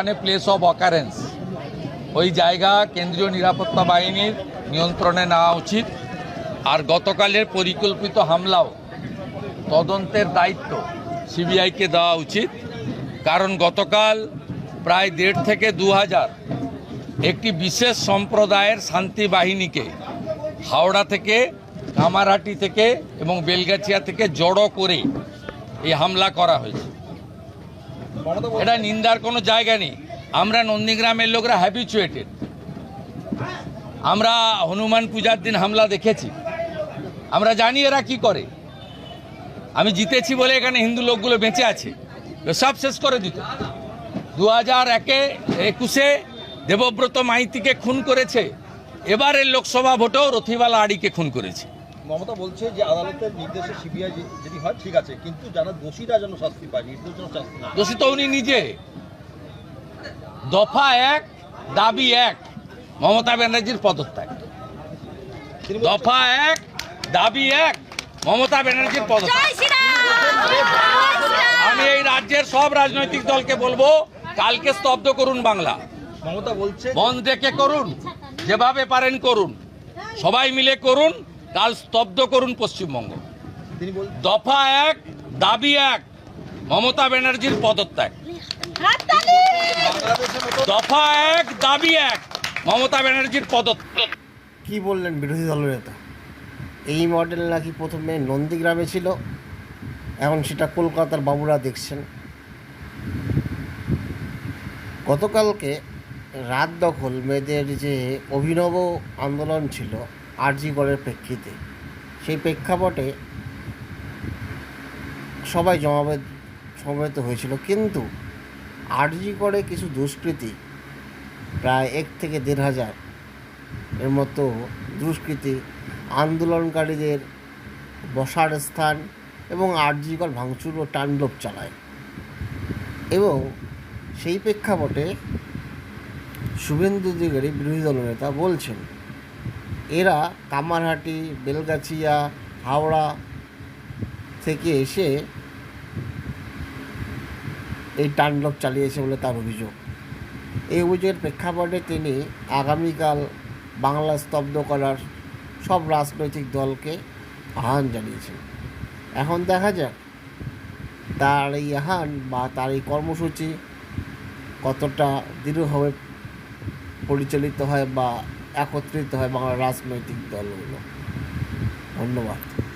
এখানে place of occurrence ওই জায়গা কেন্দ্রীয় নিরাপত্তা বাহিনীর নিয়ন্ত্রণে নেওয়া উচিত। আর গতকালের পরিকল্পিত হামলাও তদন্তের দায়িত্ব সিবিআইকে দেওয়া উচিত। কারণ গতকাল প্রায় দেড় থেকে দু হাজার একটি বিশেষ সম্প্রদায়ের শান্তি বাহিনীকে হাওড়া থেকে, কামারহাটি থেকে এবং বেলগাছিয়া থেকে জড়ো করে এই হামলা করা হয়েছে। এটা নিন্দার কোনো জায়গা নেই। আমরা নন্দীগ্রামের লোকরা হ্যাবিচুয়েটেড আমরা হনুমান পূজার দিন হামলা দেখেছি। আমরা জানি এরা কি করে। আমি জিতেছি বলে এখানে হিন্দু লোকগুলো বেঁচে আছে। সব শেষ করে দিত। দু হাজার একে, একুশে দেবব্রত মাইতিকে খুন করেছে। এবারের লোকসভা ভোটেও রথিবালা আড়িকে খুন করেছে। মমতা বলছে যে আদালতের নির্দেশে সিবিআই যদি হয় ঠিক আছে কিন্তু যারা দোষীরা যেন শাস্তি পায় নির্দোষ যেন শাস্তি না দোষী তো উনি নিজে। দফা এক দাবি এক মমতা ব্যানার্জির পদত্যাগ। দফা এক দাবি এক মমতা ব্যানার্জির পদত্যাগ। আমি এই রাজ্যের সব রাজনৈতিক দলকে বলব কালকে স্তব্ধ করুন বাংলা। মমতা বলছে বন্ধ ডেকে করুন যেভাবে পারেন করুন। সবাই মিলে করুন কাল স্তব্ধ করুন পশ্চিমবঙ্গ। দফা এক দাবি এক মমতা ব্যানার্জির পদত্যাগ। দফা এক দাবি এক মমতা ব্যানার্জির পদত্যাগ। কি বললেন বিরোধী দলনেতা এই মডেল নাকি প্রথমে নন্দীগ্রামে ছিল এখন সেটা কলকাতার বাবুরা দেখছেন। গতকালকে রাত দখল মেয়েদের যে অভিনব আন্দোলন ছিল আরজিগড়ের প্রেক্ষিতে। সেই প্রেক্ষাপটে সবাই জমাবেদ সমবেত হয়েছিল। কিন্তু আরজি করে কিছু দুষ্কৃতী, প্রায় এক থেকে দেড় হাজার এর মতো দুষ্কৃতী, আন্দোলনকারীদের বসার স্থান এবং আর্যিকর ভাঙচুর ও তাণ্ডব চালায়। এবং সেই প্রেক্ষাপটে শুভেন্দু অধিকারী বিরোধী দলনেতা বলছেন এরা কামারহাটি, বেলগাছিয়া, হাওড়া থেকে এসে এই তাণ্ডব চালিয়েছে বলে তার অভিযোগ। এই অভিযোগের প্রেক্ষাপটে তিনি আগামীকাল বাংলা স্তব্ধ করার সব রাজনৈতিক দলকে আহ্বান জানিয়েছেন। এখন দেখা যাক তার এই আহ্বান বা তার এই কর্মসূচি কতটা দৃঢ়ভাবে পরিচালিত হয় বা একত্রিত হয় বাংলার রাজনৈতিক দলগুলো। ধন্যবাদ।